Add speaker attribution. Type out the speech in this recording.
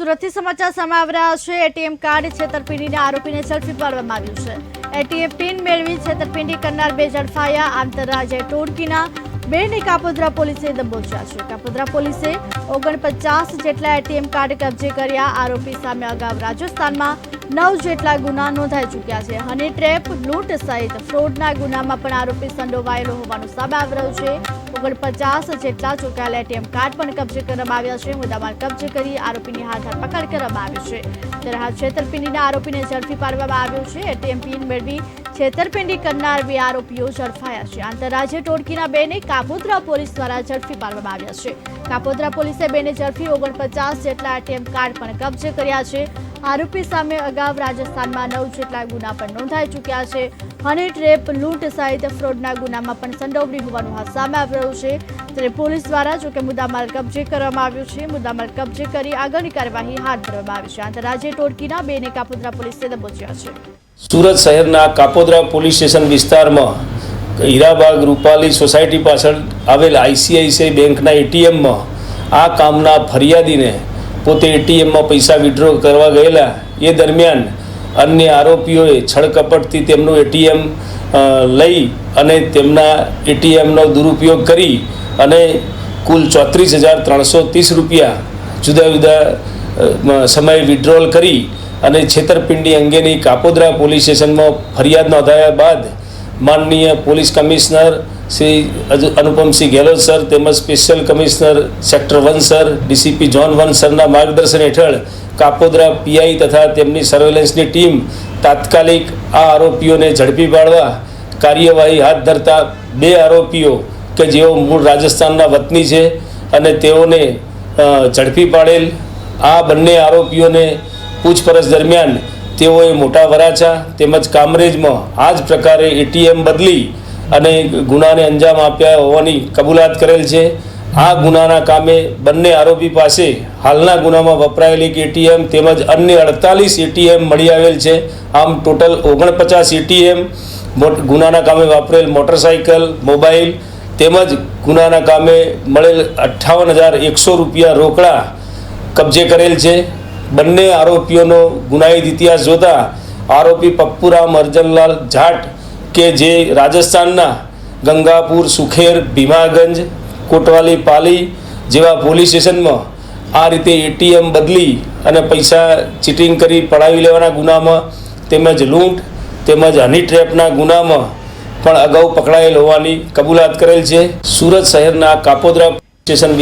Speaker 1: સુરતથી સમાચાર સામે આવી રહ્યા છે. એટીએમ કાર્ડ છેતરપિંડીના આરોપીને ઝડપી પાડવામાં આવ્યું છે. એટીએમ પિન મેળવી છેતરપિંડી કરનાર બે ઝડપાયા આંતરરાજ્ય ટોળકીના બેને કાપોદ્રા પોલીસે દબોચ્યા છે. કાપોદ્રા પોલીસે ઓગણપચાસ જેટલા એટીએમ કાર્ડ કબજે કર્યા. આરોપી સામે અગાઉ રાજસ્થાનમાં નવ જેટલા ગુના નોંધાઈ ચૂક્યા છે. હની ટ્રેપ, લૂંટ સહિત ફ્રોડના ગુનામાં પણ આરોપી સંડોવાયેલો હોવાનું સામે આવી રહ્યું છે. ઓગણપચાસ જેટલા ચૂકાયેલા એટીએમ કાર્ડ પણ કબજે કરવામાં આવ્યા છે. મુદ્દામાલ કબજે કરી આરોપીની હાથ ધરપકડ કરવામાં આવી છે. ત્યારે હાલ છેતરપિંડીના આરોપીને ઝડપી પાડવામાં આવ્યો છે. એટીએમ પિન મેળવી છેતરપિંડી કરનાર બે આરોપીઓ ઝડપાયા છે. આંતરરાજ્ય ટોળકીના બેને કાપોદ્રા પોલીસ દ્વારા ઝડપી પાડવામાં આવ્યા છે. કાપોદ્રા પોલીસે બેને ઝડપી ઓગણપચાસ જેટલા એટીએમ કાર્ડ પણ કબજે કર્યા છે. આરોપી સામે અગાઉ રાજસ્થાનમાં નવ જેટલા ગુના પણ નોંધાઈ ચૂક્યા છે. હની ટ્રેપ, લૂંટ સહિત ફ્રોડના ગુનામાં પણ સંડોવણી હોવાનું સામે આવી રહ્યું છે. ત્યારે પોલીસ દ્વારા જોકે મુદ્દામાલ કબજે કરવામાં આવ્યો છે, મુદ્દામાલ કબજે કરી આગળની કાર્યવાહી હાથ ધરવામાં આવી છે. આંતરરાજ્ય ટોળકીના બેને કાપોદ્રા પોલીસે દબોચ્યા છે.
Speaker 2: સુરત શહેરના કાપોદ્રા પોલીસ સ્ટેશન વિસ્તારમાં હીરાબાગ રૂપાલી સોસાયટી પાછળ આવેલ આઈસીઆઈસીઆઈ બેંકના એટીએમમાં આ કામના ફરિયાદીને પોતે એટીએમમાં પૈસા વિડ્રો કરવા ગયેલા. એ દરમિયાન અન્ય આરોપીઓએ છળકપટથી તેમનું એટીએમ લઈ અને તેમના એટીએમનો દુરુપયોગ કરી અને કુલ ચોત્રીસ હજાર ત્રણસો ત્રીસ રૂપિયા જુદા જુદા સમયે વિડ્રોલ કરી અને છેતરપિંડી અંગેની કાપોદ્રા પોલીસ સ્ટેશનમાં ફરિયાદ નોંધાયા બાદ માનનીય police commissioner Shri Anupamsinh Gehlot sir, તેમજ special commissioner sector one sir, DCP zone one સરના માર્ગદર્શન હેઠળ કાપોદ્રા પીઆઈ તથા તેમની સર્વેલન્સની ટીમ તાત્કાલિક આ આરોપીઓને ઝડપી પાડવા કાર્યવાહી હાથ ધરતા બે આરોપીઓ કે જેઓ મૂળ રાજસ્થાનના વતની છે અને તેઓને ઝડપી પાડેલ. આ બંને આરોપીઓને પૂછપરછ દરમિયાન તેઓએ મોટા વરાછા તેમજ કામરેજમાં આ જ પ્રકારે એટીએમ બદલી અને ગુનાને અંજામ આપ્યા હોવાની કબૂલાત કરેલ છે. આ ગુનાના કામે બંને આરોપી પાસે હાલના ગુનામાં વપરાયેલી એટીએમ તેમજ અન્ય અડતાલીસ એટીએમ મળી આવેલ છે. આમ ટોટલ ઓગણપચાસ એટીએમ ગુનાના કામે વાપરેલ મોટરસાઇકલ મોબાઈલ તેમજ ગુનાના કામે મળેલ અઠ્ઠાવન હજાર એકસો રૂપિયા રોકડા કબજે કરેલ છે. બંને આરોપીઓનો ગુનાહિત ઇતિહાસ જોતા આરોપી પપ્પુરામ અર્જનલાલ જાટ કે જે રાજસ્થાનના ગંગાપુર, સુખેર, ભીમાગંજ, કોટવાલી, પાલી જેવા પોલીસ સ્ટેશનમાં આ રીતે એટીએમ બદલી અને પૈસા ચીટિંગ કરી પડાવી લેવાના ગુનામાં તેમજ લૂંટ તેમજ હની ટ્રેપના ગુનામાં પણ અગાઉ પકડાયેલ હોવાની કબૂલાત કરેલ છે. સુરત શહેરના કાપોદ્રા સ્ટેશન